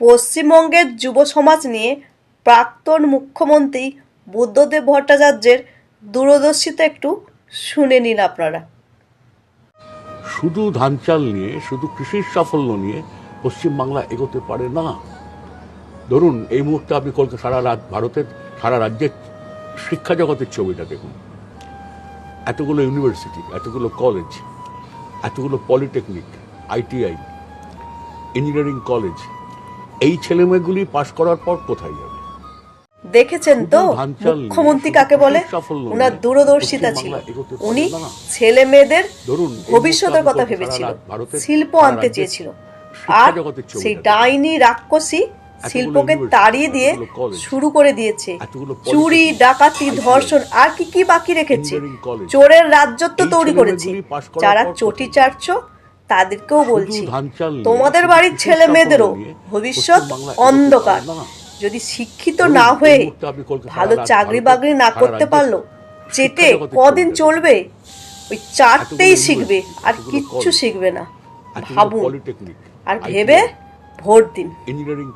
পশ্চিমবঙ্গের যুব সমাজ নিয়ে প্রাক্তন মুখ্যমন্ত্রী বুদ্ধদেব ভট্টাচার্যের দূরদর্শিতা একটু শুনে নিন আপনারা। শুধু ধান চাল নিয়ে, শুধু কৃষির সাফল্য নিয়ে পশ্চিমবাংলা এগোতে পারে না। ধরুন, এই মুহূর্তে আপনি কলকাতা, সারা রাত, ভারতের, সারা রাজ্যের শিক্ষা জগতের ছবিটা দেখুন। এতগুলো ইউনিভার্সিটি, এতগুলো কলেজ, এতগুলো পলিটেকনিক, আইটিআই, ইঞ্জিনিয়ারিং কলেজ এই ছেলেমেয়েগুলি পাশ করার পর কোথায় যাবে? দেখেছেন তো? মুখ্যমন্ত্রী কাকে বলে? ওনার দূরদর্শিতা ছিল। উনি ছেলে মেয়েদের ভবিষ্যতের কথা ভেবেছিল। শিল্প আনতে চেয়েছিল। আর সেই ডাইনি রাক্ষসী শিল্পকে তাড়িয়ে দিয়ে শুরু করে দিয়েছে। চুরি ডাকাতি ধর্ষণ আর কি কি বাকি রেখেছে? চোরের রাজ্যত্ব তৈরি করেছে। যারা চটি? চাটছ তাদেরকেও বলছি তোমাদের বাড়ির ছেলে মেয়েদেরও ভবিষ্যৎ অন্ধকার। যদি শিক্ষিত না হয়ে ভালো চাকরি বাকরি না করতে পারল চেটে কদিন চলবে? ওই চারটেই শিখবে আর কিচ্ছু শিখবে না। ভাবুন আর ভেবে ভোট দিন। ইঞ্জিনিয়ারিং